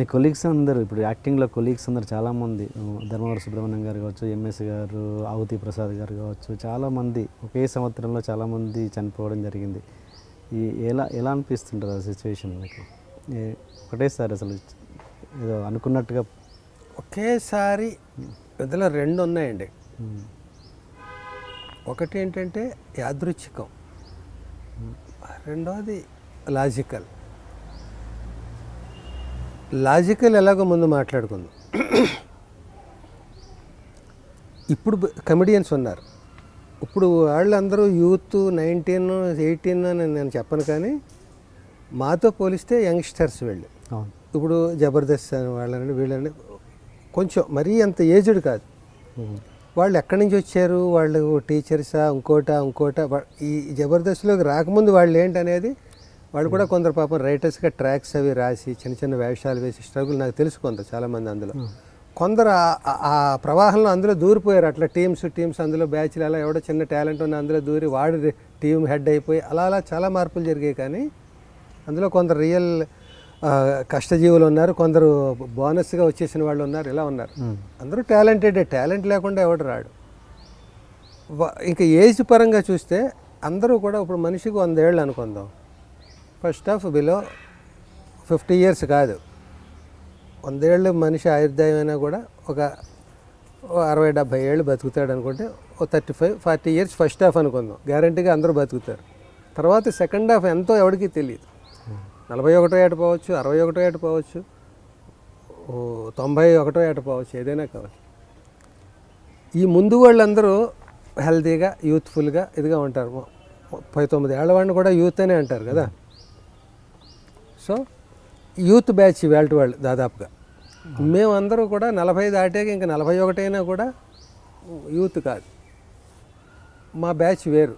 మీ colleagues అందరూ ఇప్పుడు యాక్టింగ్లో కొలీగ్స్ అందరు చాలామంది ధర్మవరం సుబ్రహ్మణ్యం గారు కావచ్చు ఎంఎస్ గారు ఆవుతి ప్రసాద్ గారు కావచ్చు చాలామంది ఒకే సంవత్సరంలో చాలామంది చనిపోవడం జరిగింది. ఈ ఎలా ఎలా అనిపిస్తుంటుంది ఆ సిచ్యువేషన్ మీకు? ఒకటేసారి అసలు ఏదో అనుకున్నట్టుగా ఒకేసారి ఇందులో రెండు ఉన్నాయండి. ఒకటి ఏంటంటే యాదృచ్ఛికం. రెండవది లాజికల్. లాజికల్ ఎలాగో ముందు మాట్లాడుకుందాం. ఇప్పుడు కమెడియన్స్ ఉన్నారు. ఇప్పుడు వాళ్ళందరూ యూత్ నైన్టీన్ ఎయిటీన్ అని నేను చెప్పను కానీ మాతో పోలిస్తే యంగ్స్టర్స్ వీళ్ళు. ఇప్పుడు జబర్దస్త్ అని వాళ్ళని వీళ్ళని కొంచెం మరీ అంత ఏజ్డ్ కాదు. వాళ్ళు ఎక్కడి నుంచి వచ్చారు? వాళ్ళు టీచర్సా? ఇంకోటా? ఇంకోటా? ఈ జబర్దస్త్లోకి రాకముందు వాళ్ళు ఏంటనేది వాళ్ళు కూడా కొందరు పాపం రైటర్స్గా ట్రాక్స్ అవి రాసి చిన్న చిన్న వేషాలు వేసి స్ట్రగుల్ నాకు తెలుసు కొంత చాలామంది అందులో. కొందరు ఆ- ప్రవాహంలో అందులో దూరిపోయారు. అట్లా టీమ్స్ టీమ్స్ అందులో బ్యాచ్లు అలా ఎవడో చిన్న టాలెంట్ ఉన్న అందులో దూరి వాడు టీం హెడ్ అయిపోయి అలా అలా చాలా మార్పులు జరిగాయి కానీ అందులో కొందరు రియల్ కష్టజీవులు ఉన్నారు. కొందరు బోనస్గా వచ్చేసిన వాళ్ళు ఉన్నారు. ఇలా ఉన్నారు. అందరూ టాలెంటెడ్ టాలెంట్ లేకుండా ఎవడు రాడు. ఇంకా ఏజ్ పరంగా చూస్తే అందరూ కూడా ఇప్పుడు మనిషికి వందేళ్ళు అనుకుందాం. First of below fifty years కాదు. వందేళ్ళు మనిషి ఆయుర్దాయమైనా కూడా ఒక అరవై డెబ్భై ఏళ్ళు బతుకుతాడు అనుకుంటే ఓ thirty five forty years first half అనుకుందాం. గ్యారంటీగా అందరూ బతుకుతారు. తర్వాత సెకండ్ హాఫ్ ఎంతో ఎవరికి తెలియదు. నలభై ఒకటో ఏట పోవచ్చు అరవై ఒకటో ఏట పోవచ్చు తొంభై ఒకటో ఏట పోవచ్చు ఏదైనా కావచ్చు. ఈ ముందు వాళ్ళందరూ హెల్తీగా యూత్ఫుల్గా ఇదిగా ఉంటారు. పై ముప్పై తొమ్మిది ఏళ్ళ వాడిని కూడా యూత్ అనే అంటారు కదా. సో యూత్ బ్యాచ్ వేల్ట్ వాళ్ళు దాదాపుగా. మేమందరూ కూడా నలభై దాటాక ఇంకా నలభై ఒకటైనా కూడా యూత్ కాదు. మా బ్యాచ్ వేరు.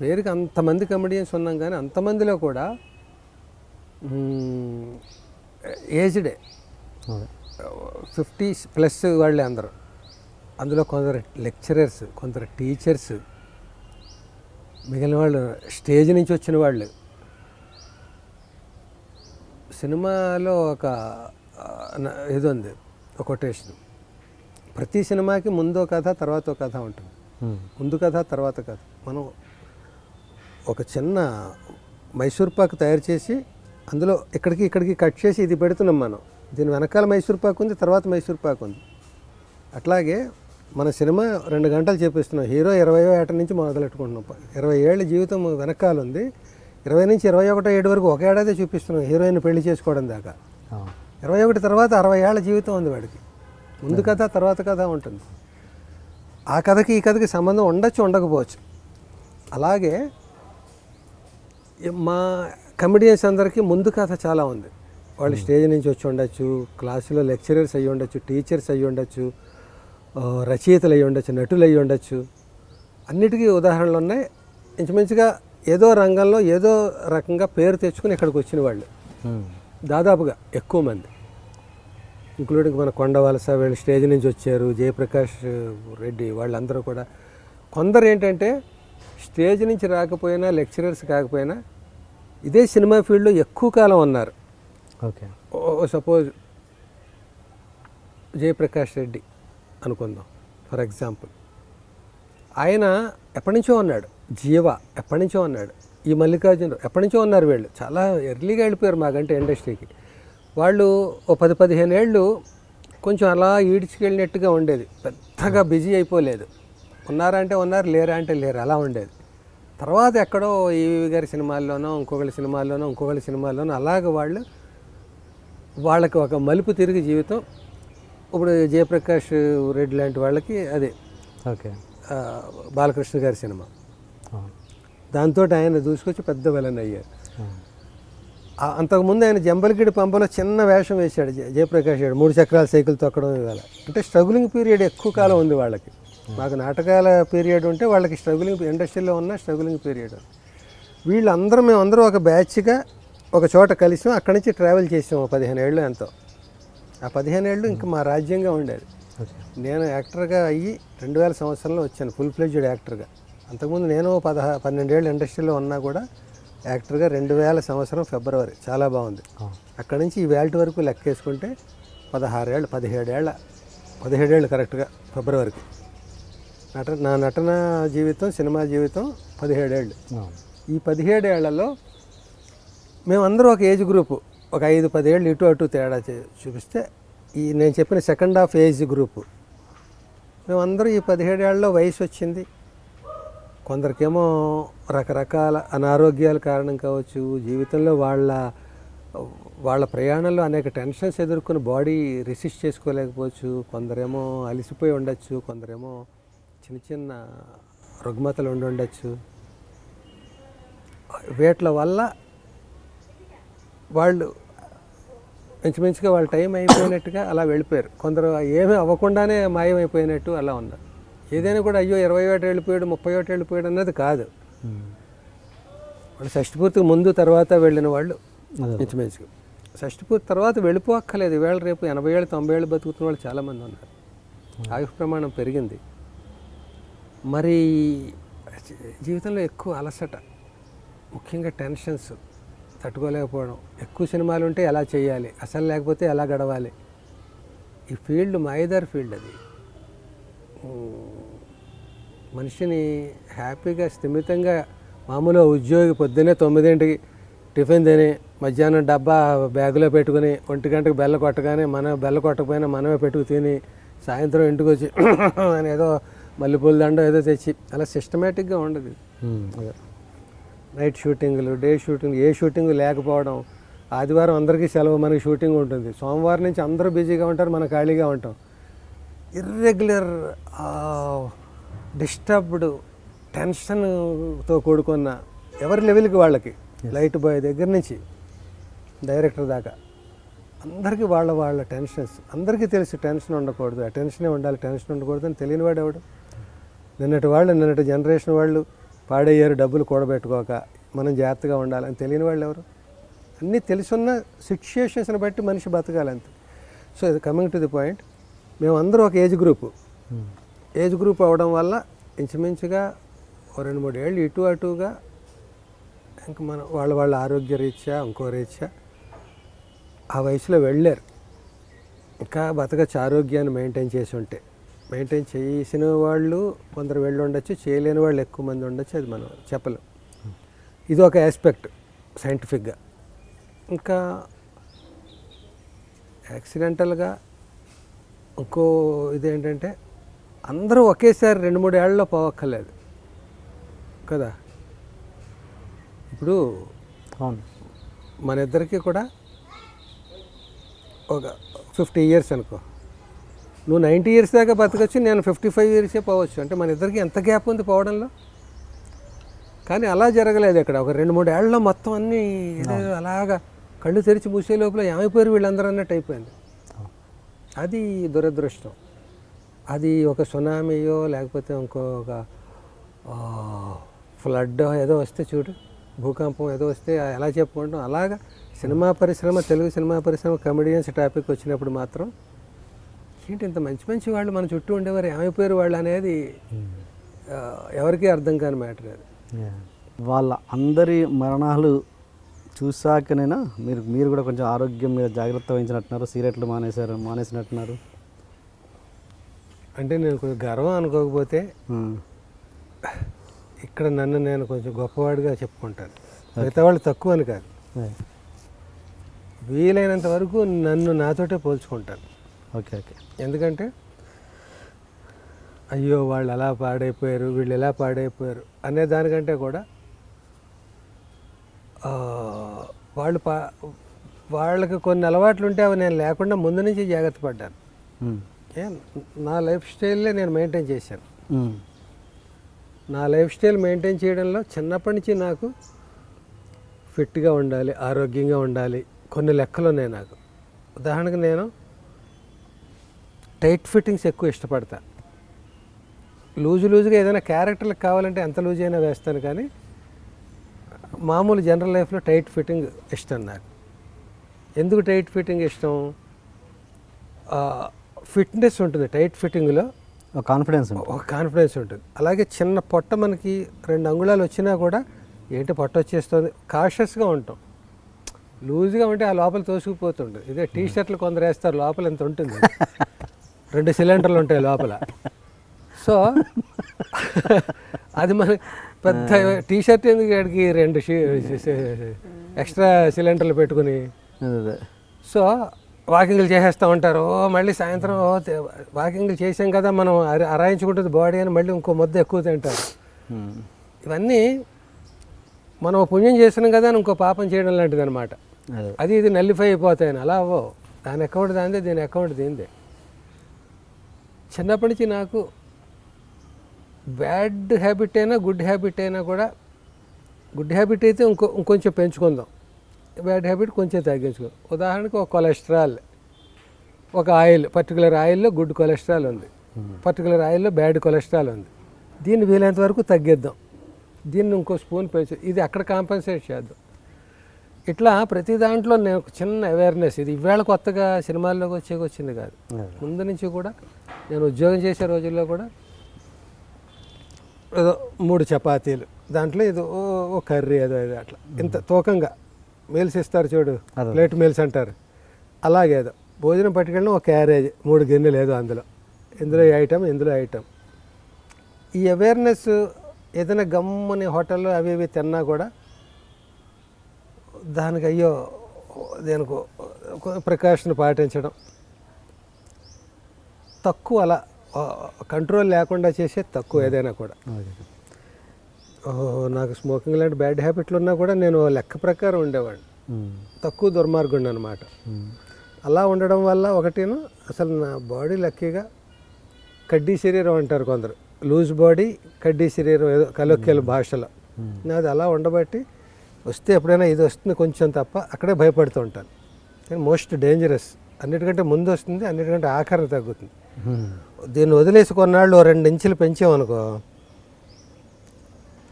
పేరుకి అంతమంది కమెడియన్స్ ఉన్నాం కానీ అంతమందిలో కూడా ఏజ్డే. ఫిఫ్టీ ప్లస్ వాళ్ళే అందరూ. అందులో కొందరు లెక్చరర్స్ కొందరు టీచర్స్ మిగిలిన వాళ్ళు స్టేజ్ నుంచి వచ్చిన వాళ్ళు. సినిమాలో ఒక ఇది ఉంది ఒక కొటేషన్ ప్రతి సినిమాకి ముందో కథ తర్వాత కథ ఉంటుంది. ముందు కథ తర్వాత కథ. మనం ఒక చిన్న మైసూర్ పాక్ తయారు చేసి అందులో ఇక్కడికి ఇక్కడికి కట్ చేసి ఇది పెడుతున్నాం మనం. దీని వెనకాల మైసూర్ పాక్ ఉంది తర్వాత మైసూర్ పాక్ ఉంది. అట్లాగే మన సినిమా రెండు గంటలు చెప్పిస్తున్నాం హీరో ఇరవయో ఏట నుంచి మొదలెట్టుకుంటున్నాం. ఇరవై ఏళ్ళ జీవితం వెనకాల ఉంది. ఇరవై నుంచి ఇరవై ఒకటో ఏడు వరకు ఒక ఏడాదే చూపిస్తున్నాం హీరోయిన్ పెళ్ళి చేసుకోవడం దాకా. ఇరవై ఒకటి తర్వాత అరవై ఏళ్ళ జీవితం ఉంది వాడికి. ముందు కథ తర్వాత కథ ఉంటుంది. ఆ కథకి ఈ కథకి సంబంధం ఉండొచ్చు ఉండకపోవచ్చు. అలాగే మా కమెడియన్స్ అందరికీ ముందు కథ చాలా ఉంది. వాళ్ళు స్టేజ్ నుంచి వచ్చి ఉండొచ్చు క్లాసులో లెక్చరర్స్ అయ్యి ఉండొచ్చు టీచర్స్ అయ్యి ఉండొచ్చు రచయితలు అయ్యి ఉండొచ్చు నటులు అయ్యి ఉండొచ్చు. అన్నిటికీ ఉదాహరణలు ఉన్నాయి. ఇంచుమించుగా ఏదో రంగంలో ఏదో రకంగా పేరు తెచ్చుకుని ఇక్కడికి వచ్చిన వాళ్ళు. దాదాపుగా ఎక్కువ మంది. ఇంక్లూడింగ్ మన కొండవలస వీళ్ళు స్టేజ్ నుంచి వచ్చారు జయప్రకాష్ రెడ్డి వాళ్ళందరూ కూడా. కొందరు ఏంటంటే స్టేజ్ నుంచి రాకపోయినా లెక్చరర్స్ కాకపోయినా ఇదే సినిమా ఫీల్డ్లో ఎక్కువ కాలం ఉన్నారు. ఓకే. ఓ సపోజ్ జయప్రకాష్ రెడ్డి అనుకుందాం ఫర్ ఎగ్జాంపుల్. ఆయన ఎప్పటి నుంచో ఉన్నాడు. జీవ ఎప్పటి నుంచో ఉన్నాడు. ఈ మల్లికార్జున ఎప్పటి నుంచో ఉన్నారు వీళ్ళు. చాలా ఎర్లీగా వెళ్ళిపోయారు మాకంటే ఇండస్ట్రీకి వాళ్ళు ఓ పది పదిహేను ఏళ్ళు కొంచెం అలా ఈడ్చుకెళ్ళినట్టుగా ఉండేది. పెద్దగా బిజీ అయిపోలేదు. ఉన్నారా అంటే ఉన్నారు లేరా అంటే లేరు. అలా ఉండేది. తర్వాత ఎక్కడో ఈవి గారి సినిమాల్లోనో ఇంకొకరి సినిమాల్లోనో ఇంకొకరి సినిమాల్లోనో అలాగ వాళ్ళు వాళ్ళకి ఒక మలుపు తిరిగి జీవితం. ఇప్పుడు జయప్రకాష్ రెడ్డి లాంటి వాళ్ళకి అదే. ఓకే. బాలకృష్ణ గారి సినిమా. దాంతో ఆయన దూసుకొచ్చి పెద్ద విలన్ అయ్యారు అంతకుముందు ఆయన జంబలగిడి పంపలో చిన్న వేషం వేశాడు జయ- జయప్రకాష్ గారు. మూడు చక్రాల సైకిల్ తొక్కడం ఇవాళ. అంటే స్ట్రగులింగ్ పీరియడ్ ఎక్కువ కాలం ఉంది వాళ్ళకి. మాకు నాటకాల పీరియడ్ ఉంటే వాళ్ళకి స్ట్రగులింగ్ ఇండస్ట్రీలో ఉన్న స్ట్రగులింగ్ పీరియడ్ వీళ్ళందరూ మేమందరం ఒక బ్యాచ్గా ఒక చోట కలిసాం అక్కడి నుంచి ట్రావెల్ చేసాం పదిహేను ఏళ్ళు ఎంతో. ఆ పదిహేను ఏళ్ళు ఇంకా మా రాజ్యంగా ఉండేది. నేను యాక్టర్గా అయ్యి రెండు వేల సంవత్సరంలో వచ్చాను ఫుల్ ఫ్లెడ్జ్డ్ యాక్టర్గా అంతకుముందు నేను పదహా పన్నెండేళ్ళు ఇండస్ట్రీలో ఉన్నా కూడా యాక్టర్గా రెండు వేల సంవత్సరం ఫిబ్రవరి చాలా బాగుంది. అక్కడి నుంచి ఈ వేల్ట్ వరకు లెక్కేసుకుంటే పదహారేళ్ళు పదిహేడేళ్ళ పదిహేడేళ్ళు కరెక్ట్గా ఫిబ్రవరికి. నట నా నటన జీవితం సినిమా జీవితం పదిహేడేళ్ళు. ఈ పదిహేడేళ్ళలో మేమందరం ఒక ఏజ్ గ్రూపు ఒక ఐదు పదేళ్ళు ఇటు అటు తేడా చూపిస్తే ఈ నేను చెప్పిన సెకండ్ హాఫ్ ఏజ్ గ్రూపు. మేమందరం ఈ పదిహేడేళ్ళలో వయసు వచ్చింది కొందరికేమో రకరకాల అనారోగ్యాల కారణం కావచ్చు జీవితంలో వాళ్ళ వాళ్ళ ప్రయాణంలో అనేక టెన్షన్స్ ఎదుర్కొని బాడీ రెసిస్ట్ చేసుకోలేకపోవచ్చు కొందరేమో అలిసిపోయి ఉండొచ్చు కొందరేమో చిన్న చిన్న రుగ్మతలు ఉండి ఉండొచ్చు. వీటి వల్ల వాళ్ళు ఇంచుమించుగా వాళ్ళ టైం అయిపోయినట్టుగా అలా వెళ్ళిపోయారు. కొందరు ఏమీ అవ్వకుండానే మాయమైపోయినట్టు అలా ఉన్నారు. ఏదైనా కూడా అయ్యో ఇరవై ఒకటి వెళ్ళిపోయాడు ముప్పై ఒకటి వెళ్ళిపోయాడు అన్నది కాదు. వాళ్ళు షష్టిపూర్తికి ముందు తర్వాత వెళ్ళిన వాళ్ళు అదే. ఇంచుమించుగా. షష్టిపూర్తి తర్వాత వెళ్ళిపోక్కర్లేదు. వేళ రేపు ఎనభై ఏళ్ళు తొంభై ఏళ్ళు బతుకుతున్న వాళ్ళు చాలామంది ఉన్నారు. ఆయుష్ ప్రమాణం పెరిగింది. మరి జీవితంలో ఎక్కువ అలసట ముఖ్యంగా టెన్షన్స్ తట్టుకోలేకపోవడం. ఎక్కువ సినిమాలు ఉంటే ఎలా చేయాలి? అసలు లేకపోతే ఎలా గడవాలి? ఈ ఫీల్డ్ మాయదార్ ఫీల్డ్ అది. మనిషిని హ్యాపీగా స్థిమితంగా మామూలుగా ఉద్యోగి పొద్దున్నే తొమ్మిదింటికి టిఫిన్ తిని మధ్యాహ్నం డబ్బా బ్యాగులో పెట్టుకుని ఒంటి గంటకు బెల్ల కొట్టగానే మనం బెల్ల కొట్టకపోయినా మనమే పెట్టుకు తిని సాయంత్రం ఇంటికి వచ్చి అని ఏదో మల్లెపూల దండ ఏదో తెచ్చి అలా సిస్టమేటిక్గా ఉండదు. నైట్ షూటింగ్లు డే షూటింగ్ ఏ షూటింగ్ లేకపోవడం ఆదివారం అందరికీ సెలవు మనకి షూటింగ్ ఉంటుంది. సోమవారం నుంచి అందరూ బిజీగా ఉంటారు మనం ఖాళీగా ఉంటాం. ఇర్రెగ్యులర్ డిస్టర్బ్డ్ టెన్షన్తో కూడుకున్న ఎవరి లెవెల్కి వాళ్ళకి? లైట్ బాయ్ దగ్గర నుంచి డైరెక్టర్ దాకా. అందరికీ వాళ్ళ వాళ్ళ టెన్షన్స్. అందరికీ తెలిసి టెన్షన్ ఉండకూడదు. ఆ టెన్షనే ఉండాలి. టెన్షన్ ఉండకూడదు అని తెలియని వాడు ఎవడు? నిన్నటి వాళ్ళు నిన్నటి జనరేషన్ వాళ్ళు పాడయ్యారు డబ్బులు కూడబెట్టుకోక మనం జాగ్రత్తగా ఉండాలని తెలియని వాళ్ళు ఎవరు? అన్నీ తెలుసున్న సిచ్యుయేషన్స్ని బట్టి మనిషి బతకాలంతే. సో ఇది కమింగ్ టు ది పాయింట్. మేమందరం ఒక ఏజ్ గ్రూపు. ఏజ్ గ్రూప్ అవడం వల్ల ఇంచుమించుగా ఓ రెండు మూడు ఏళ్ళు ఇటు అటుగా ఇంక మన వాళ్ళ వాళ్ళ ఆరోగ్య రీత్యా ఇంకో రీత్యా ఆ వయసులో వెళ్ళారు. ఇంకా బతకచ్చు ఆరోగ్యాన్ని మెయింటైన్ చేసి ఉంటే. మెయింటైన్ చేసిన వాళ్ళు కొందరు వెళ్ళి ఉండొచ్చు చేయలేని వాళ్ళు ఎక్కువ మంది ఉండొచ్చు అది మనం చెప్పలేం. ఇది ఒక ఆస్పెక్ట్ సైంటిఫిక్గా ఇంకా యాక్సిడెంటల్గా ఇంకో ఇదేంటంటే అందరూ ఒకేసారి రెండు మూడు ఏళ్ళలో పోవక్కర్లేదు. కదా? ఇప్పుడు అవును. మన ఇద్దరికి కూడా ఒక ఫిఫ్టీ ఇయర్స్ అనుకో. నువ్వు నైంటీ ఇయర్స్ దాకా బతకచ్చు నేను ఫిఫ్టీ ఫైవ్ ఇయర్సే పోవచ్చు. అంటే మన ఇద్దరికి ఎంత గ్యాప్ ఉంది పోవడంలో? కానీ అలా జరగలేదు ఇక్కడ ఒక రెండు మూడు ఏళ్ళలో మొత్తం అన్నీ అలాగా కళ్ళు తెరిచి మూసే లోపల ఏమైపోయారు వీళ్ళందరూ అన్నట్టు అయిపోయింది. అది దురదృష్టం. అది ఒక సునామీయో లేకపోతే ఇంకొక ఫ్లడ్ ఏదో వస్తే చూడు భూకంపం ఏదో వస్తే ఎలా చెప్పుకుంటాం? అలాగా సినిమా పరిశ్రమ తెలుగు సినిమా పరిశ్రమ కమెడియన్స్ టాపిక్ వచ్చినప్పుడు మాత్రం ఏంటి ఇంత మంచి మంచి వాళ్ళు మన చుట్టూ ఉండేవారు ఏమైపోయారు వాళ్ళు అనేది ఆ, ఎవరికీ అర్థం కాని మ్యాటర్ అది. వాళ్ళ అందరి మరణాలు చూసాకనైనా? మీరు మీరు కూడా కొంచెం ఆరోగ్యం మీద జాగ్రత్త వహించినట్టున్నారు సిగరెట్లు మానేశారు మానేసినట్టున్నారు. అంటే నేను కొంచెం గర్వం అనుకోకపోతే. ఇక్కడ నన్ను నేను కొంచెం గొప్పవాడిగా చెప్పుకుంటాను. మిగతా వాళ్ళు తక్కువ అని కాదు. వీలైనంత వరకు నన్ను నాతోటే పోల్చుకుంటాను. Okay okay. ఎందుకంటే అయ్యో వాళ్ళు అలా పాడైపోయారు వీళ్ళు ఎలా పాడైపోయారు అనే దానికంటే కూడా వాళ్ళు పా వాళ్ళకి కొన్ని అలవాట్లు ఉంటే అవి నేను లేకుండా ముందు నుంచి జాగ్రత్త పడ్డాను. ఏం నా లైఫ్ స్టైల్లే నేను మెయింటైన్ చేశాను. నా లైఫ్ స్టైల్ మెయింటైన్ చేయడంలో చిన్నప్పటి నుంచి నాకు ఫిట్గా ఉండాలి ఆరోగ్యంగా ఉండాలి కొన్ని లెక్కలు ఉన్నాయి నాకు ఉదాహరణకు నేను టైట్ ఫిట్టింగ్స్ ఎక్కువ ఇష్టపడతా లూజు లూజుగా ఏదైనా క్యారెక్టర్లకు కావాలంటే ఎంత లూజ్ అయినా వేస్తాను కానీ మామూలు జనరల్ లైఫ్లో టైట్ ఫిట్టింగ్ ఇష్టం నాకు. ఎందుకు టైట్ ఫిట్టింగ్ ఇష్టం? ఫిట్నెస్ ఉంటుంది టైట్ ఫిట్టింగ్లో ఒక కాన్ఫిడెన్స్ ఒక కాన్ఫిడెన్స్ ఉంటుంది. అలాగే చిన్న పొట్ట మనకి రెండు అంగుళాలు వచ్చినా కూడా ఏంటి పొట్ట వచ్చేస్తుంది? కాషియస్గా ఉంటాం. లూజ్గా ఉంటే ఆ లోపల తోసుకుపోతుంటుంది. ఇదే టీ షర్ట్లు కొందరు వేస్తారు లోపల ఎంత ఉంటుంది. రెండు సిలిండర్లు ఉంటాయి లోపల. సో అది మన పెద్ద టీ షర్ట్ ఎందుకు వాడికి రెండు ఎక్స్ట్రా సిలిండర్లు పెట్టుకుని? సో వాకింగ్లు చేసేస్తూ ఉంటారు. ఓ మళ్ళీ సాయంత్రం ఓ వాకింగ్లు చేసాం కదా మనం అర- అరాయించుకుంటుంది బాడీ అని మళ్ళీ ఇంకో ముద్ద ఎక్కువ తింటారు. ఇవన్నీ మనం పుణ్యం చేస్తున్నాం కదా అని ఇంకో పాపం చేయడం లాంటిది అనమాట అదే. అది ఇది నల్లిఫై అయిపోతాయని. అలా అవ్వవు. దాని అకౌంట్ దాందే దీని అకౌంట్ దీందే చిన్నప్పటి నుంచి నాకు బ్యాడ్ హ్యాబిట్ అయినా గుడ్ హ్యాబిట్ అయినా కూడా గుడ్ హ్యాబిట్ అయితే ఇంకో ఇంకొంచెం పెంచుకుందాం. బ్యాడ్ హ్యాబిట్ కొంచెం తగ్గించుకుందాం. ఉదాహరణకు ఒక కొలెస్ట్రాల్ ఒక ఆయిల్ పర్టికులర్ ఆయిల్లో గుడ్ కొలెస్ట్రాల్ ఉంది. పర్టికులర్ ఆయిల్లో బ్యాడ్ కొలెస్ట్రాల్ ఉంది. దీన్ని వీలైనంత వరకు తగ్గిద్దాం. దీన్ని ఇంకో స్పూన్ పెంచు ఇది అక్కడ కాంపన్సేట్ చేద్దాం. ఇట్లా ప్రతి దాంట్లో నేను ఒక చిన్న అవేర్నెస్ ఇది ఇవాళ కొత్తగా సినిమాల్లోకి వచ్చేకి వచ్చింది కాదు. ముందు నుంచి కూడా నేను ఉద్యోగం చేసే రోజుల్లో కూడా ఏదో మూడు చపాతీలు. దాంట్లో ఏదో ఓ కర్రీ ఏదో ఏదో అట్లా. ఇంత తూకంగా. మీల్స్ ఇస్తారు చూడు. ప్లేట్ మీల్స్ అంటారు. అలాగేదో భోజనం పట్టుకెళ్ళిన ఒక క్యారేజ్ మూడు గిన్నెలు ఏదో అందులో. ఇందులో ఐటమ్ ఇందులో ఐటమ్. ఈ అవేర్నెస్ ఏదైనా గమ్మని హోటల్లో అవి ఇవి తిన్నా కూడా దానికి అయ్యో దేనికి ప్రికాషన్ పాటించడం. తక్కువ అలా కంట్రోల్ లేకుండా చేసే తక్కువ ఏదైనా కూడా. నాకు స్మోకింగ్ లాంటి బ్యాడ్ హ్యాబిట్లు ఉన్నా కూడా నేను లెక్క ప్రకారం ఉండేవాడిని. తక్కువ దుర్మార్గుండి అనమాట. అలా ఉండడం వల్ల ఒకటేను అసలు నా బాడీ లక్కీగా కడ్డీ శరీరం అంటారు కొందరు. లూజ్ బాడీ కడ్డీ శరీరం ఏదో కలొక్కేల భాషలో. నాది అలా ఉండబట్టి వస్తే ఎప్పుడైనా ఇది వస్తుంది కొంచెం తప్ప అక్కడే భయపడుతూ ఉంటాను. కానీ మోస్ట్ డేంజరస్ అన్నిటికంటే ముందు వస్తుంది అన్నిటికంటే ఆఖరణ తగ్గుతుంది. దీన్ని వదిలేసి కొన్నాళ్ళు రెండు ఇంచులు పెంచామనుకో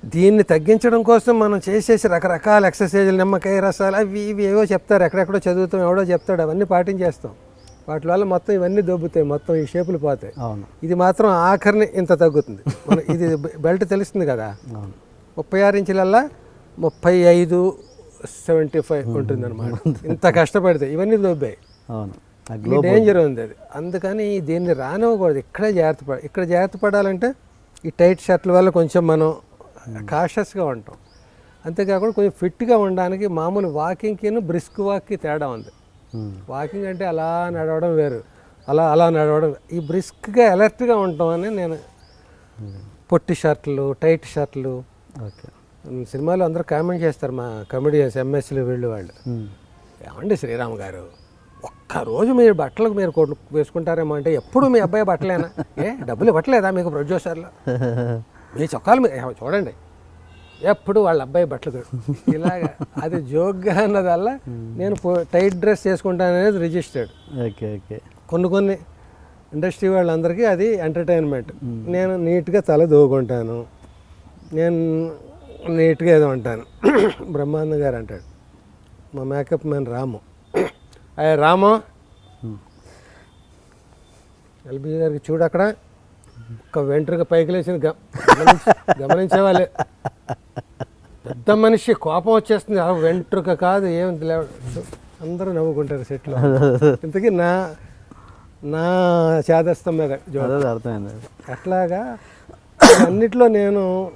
దీన్ని తగ్గించడం కోసం మనం చేసేసి రకరకాల ఎక్సర్సైజులు నిమ్మకాయ రసాలు అవి ఇవి ఏవో చెప్తారు. ఎక్కడెక్కడో చదువుతాం ఎవడో చెప్తాడు. అవన్నీ పాటించేస్తాం. వాటి వల్ల మొత్తం ఇవన్నీ దొబ్బుతాయి. మొత్తం ఈ షేపులు పోతాయి. అవును. ఇది మాత్రం ఆఖరిని ఇంత తగ్గుతుంది. మన ఇది బెల్ట్ తెలుస్తుంది కదా? ముప్పై ఆరు ఇంచులల్లా ముప్పై ఐదు సెవెంటీ ఫైవ్ ఉంటుంది అనమాట ఇంత కష్టపడితే ఇవన్నీ దొబ్బాయి. అవును. డేంజర్ ఉంది. అది. అందుకని దీన్ని రానివ్వకూడదు. ఇక్కడే జాగ్రత్త పడ ఇక్కడ జాగ్రత్త పడాలంటే ఈ టైట్ షర్ట్ల వల్ల కొంచెం మనం కాషియస్గా ఉంటాం. అంతేకాకుండా కొంచెం ఫిట్గా ఉండడానికి మామూలు వాకింగ్కి బ్రిస్క్ వాక్కి తేడా ఉంది. వాకింగ్ అంటే అలా నడవడం వేరు. అలా అలా నడవడం ఈ బ్రిస్క్గా అలర్ట్గా ఉంటాం అని నేను పొట్టి షర్ట్లు టైట్ షర్ట్లు ఓకే సినిమాలో అందరూ కామెంట్ చేస్తారు మా కమెడియన్స్ ఎంఎస్లు వీళ్ళు వాళ్ళు. ఏమండి శ్రీరామ్ గారు? ఒక్కరోజు మీరు బట్టలకు మీరు కొట్టు వేసుకుంటారేమో అంటే ఎప్పుడు మీ అబ్బాయి బట్టలేనా? ఏ డబ్బులు ఇవ్వట్లేదా మీకు ప్రొడ్యూసర్లో? మీ చొక్కాలు మీ- ఏమో చూడండి. ఎప్పుడు వాళ్ళ అబ్బాయి బట్టలు. ఇలాగా అది జోక్గా అన్నదల్లా నేను టైట్ డ్రెస్ చేసుకుంటాననేది రిజిస్టర్డ్ ఓకే ఓకే. కొన్ని కొన్ని ఇండస్ట్రీ వాళ్ళందరికీ అది ఎంటర్టైన్మెంట్ నేను నీట్గా తల దూకుంటాను నేను నీట్గా ఏదో ఉంటాను బ్రహ్మానంద గారు అంటాడు. మా మేకప్ మ్యాన్ రాము. రాము. ఉమ్. ఎల్బీ గారికి చూడు అక్కడ. ఒక వెంట్రుక పైకి లేచిన గమనించ- గమనించేవాళ్ళే. పెద్ద మనిషి కోపం వచ్చేస్తుంది. ఆ వెంట్రుక కాదు ఏమి లేవ అందరూ నవ్వుకుంటారు సెట్లో. ఇంతకీ నా నా చేదస్తం మీద అట్లాగా అన్నిట్లో నేను